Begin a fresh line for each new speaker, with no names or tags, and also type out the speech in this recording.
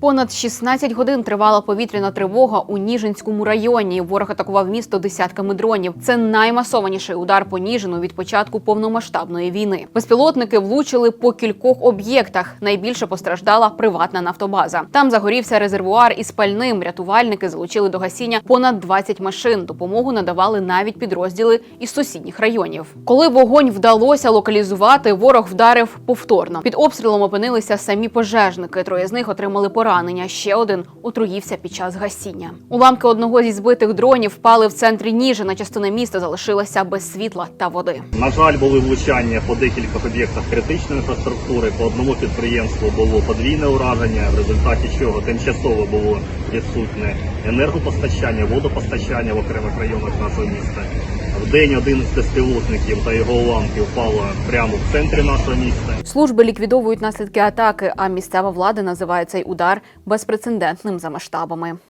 Понад 16 годин тривала повітряна тривога у Ніжинському районі. Ворог атакував місто десятками дронів. Це наймасованіший удар по Ніжину від початку повномасштабної війни. Безпілотники влучили по кількох об'єктах. Найбільше постраждала приватна нафтобаза. Там загорівся резервуар із пальним. Рятувальники залучили до гасіння понад 20 машин. Допомогу надавали навіть підрозділи із сусідніх районів. Коли вогонь вдалося локалізувати, ворог вдарив повторно. Під обстрілом опинилися самі пожежники. Троє з них отримали поранення. Ще один отруївся під час гасіння. Уламки одного зі збитих дронів впали в центрі Ніжина. Частина міста залишилася без світла та води.
На жаль, були влучання по декількох об'єктах критичної інфраструктури. По одному підприємству було подвійне ураження, в результаті чого тимчасово було відсутне енергопостачання, водопостачання в окремих районах нашого міста. В день один з безпілотників та його уламки впало прямо в центрі нашого міста.
Служби ліквідовують наслідки атаки, а місцева влада називає цей удар безпрецедентним за масштабами.